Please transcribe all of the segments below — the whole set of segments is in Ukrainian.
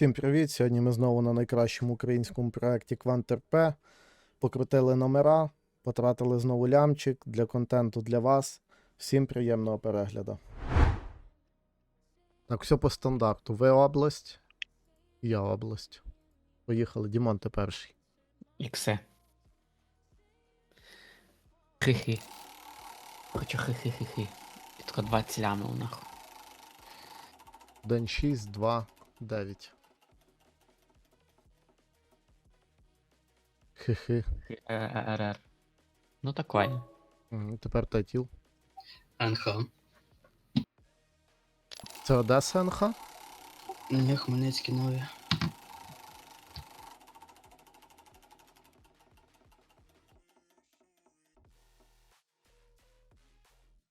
Всім привіт! Сьогодні ми знову на найкращому українському проєкті QuantRP. Покрутили номера, потратили знову лямчик для контенту для вас. Всім приємного перегляду. Так, все по стандарту. Ви область, я область. Поїхали, Дімон, ти перший. Іксе. Хи-хи. Хочу хи-хи-хи-хи. І тако 20 лямів нахуй. День 6, 2, 9. Хи-хи. РР. Ну такое. Мгм, Тепер тайтіл. НХ. Це Одеса НХ? Ні, Хмельницькі нові.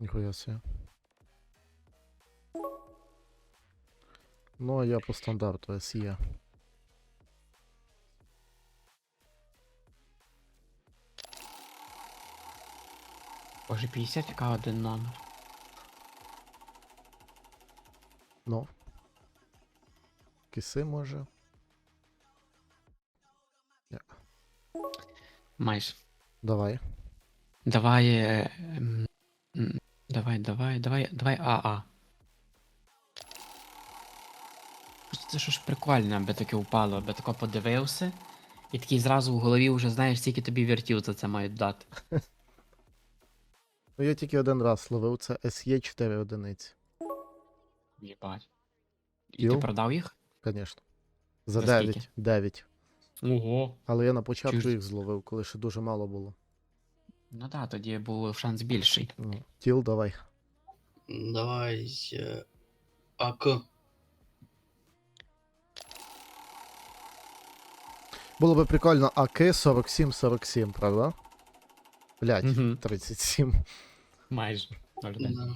Ніхуя себе. Ну, а я по стандарту СЄ. Боже, 50 яка один номер. Ну. Киси може. Майже. Давай. Давай. е, ем, м, Давай, давай, давай, давай АА. Просто Це що ж прикольно, аби таке упало, аби тако подивився. І такий зразу в голові вже знаєш, скільки тобі вертів за це мають дати. Ну я тільки один раз ловив, це СЄ 4 одиниці. Єбать. І ти продав їх? Звісно. За За 9. скільки? 9. Ого. Але я на початку Чуєш? їх зловив, коли ще дуже мало було. Ну так, тоді був шанс більший. Ну, тіл, давай. Давай. е, АК. Було би прикольно АК 47-47, правда? Блять, Мгм. 37. Майже. Да.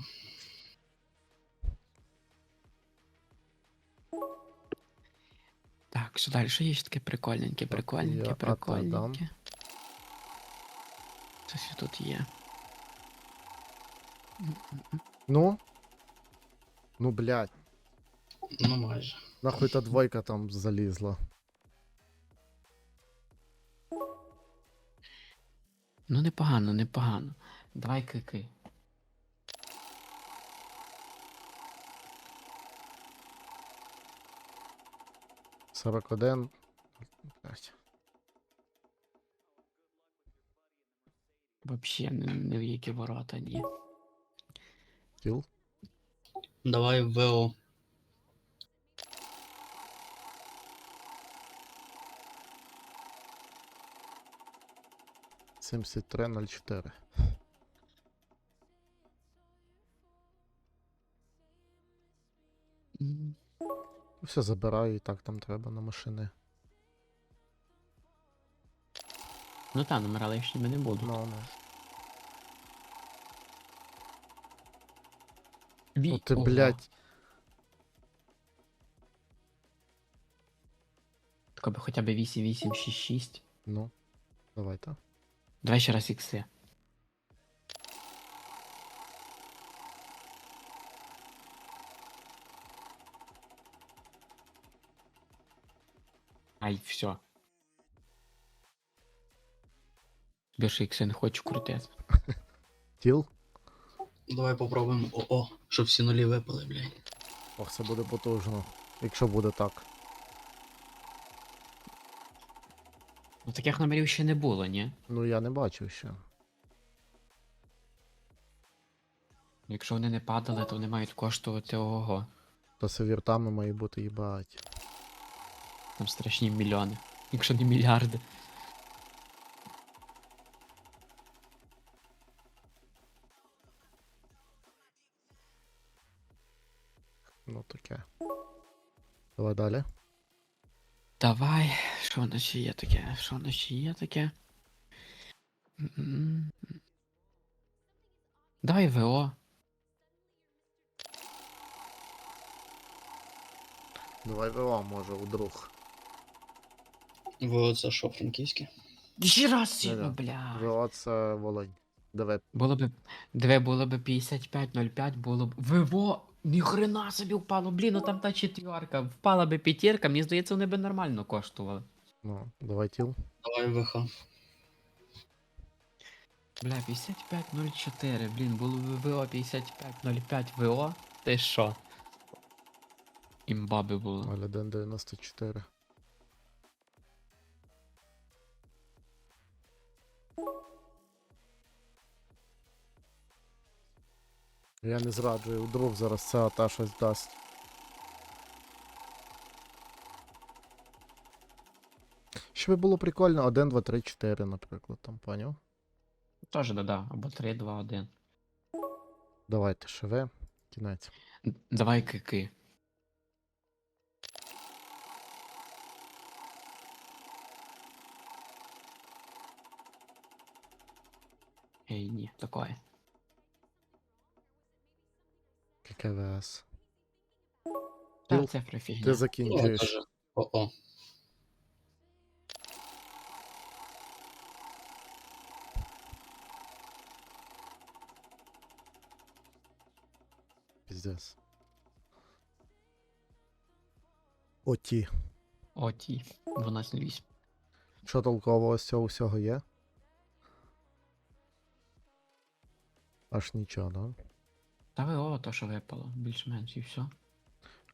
Так, що далі? Що є ще таке прикольненьке, я прикольненьке, АТ прикольненьке. Щось і тут є. Ну? Ну, блядь. Ну майже. Нахуй та двойка там залізла. Ну непогано, непогано. Давай кики. Сорок один. Блядь. Вообще не, не в які ворота, ні. Тіл. Давай ВО. Сімдесят три ноль чотири. Все забираю і так там треба на машини. Ну та, номера лишніми не буду. Ну, ну. Ві- Ну ти, Ого. блядь. Тако би хоча б 8, 8, 6, 6. Ну. Давай так. Давай ще раз ікси. Ай, все. Більше ікси не хочу крутити. Тіл. Давай попробуємо ОО, щоб всі нулі випали, блядь. Ох, це буде потужно. Якщо буде так. Ну таких номерів ще не було, ні? Ну я не бачив ще. Якщо вони не падали, то вони мають коштувати ого. Та з віртами має бути їбать. Там страшні мільйони. Якщо не мільярди. Ну таке. Давай далі. Давай, що в нас ще є таке? Що в нас ще є таке? Давай ВО. Давай ВО, може, у друг. ВО це що, франківське? Жирасіно, Да-да. бля. ВО це Волинь. Давай. Було б. Диви, було б 55.05, було б. ВО! Ніхрена собі впало, блін, ну там та четверка. Впала би п'ятірка, мені здається, вони би нормально коштували. Ну, давай тіл. Давай ВХ. Бля, 55.04, блін, було б ВО 55.05 ВО. Ти що? Імба би було. 0194. Я не зраджую, вдруг зараз ця та щось дасть. Ще би було прикольно 1, 2, 3, 4, наприклад, там, поняв? Теж да-да, або 3, 2, 1. Давайте ще. Кінець. Давай кики. Ей, ні, такое. ККВС. Та Тіл, цифри фігня. Ти закінчуєш. ОО. Піздец. Оті. О, ті. 12.08. Що толкового з цього всього є? Аж нічого, да? Та ВО, то, що випало, більш-менш і все.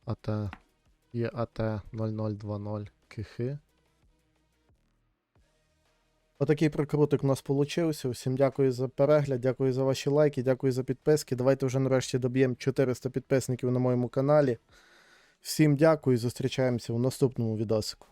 АТ. Є АТ 0020 кихи. Отакий прикрутик у нас получився. Всім дякую за перегляд, дякую за ваші лайки, дякую за підписки. Давайте вже нарешті доб'ємо 400 підписників на моєму каналі. Всім дякую, і зустрічаємося у наступному відосику.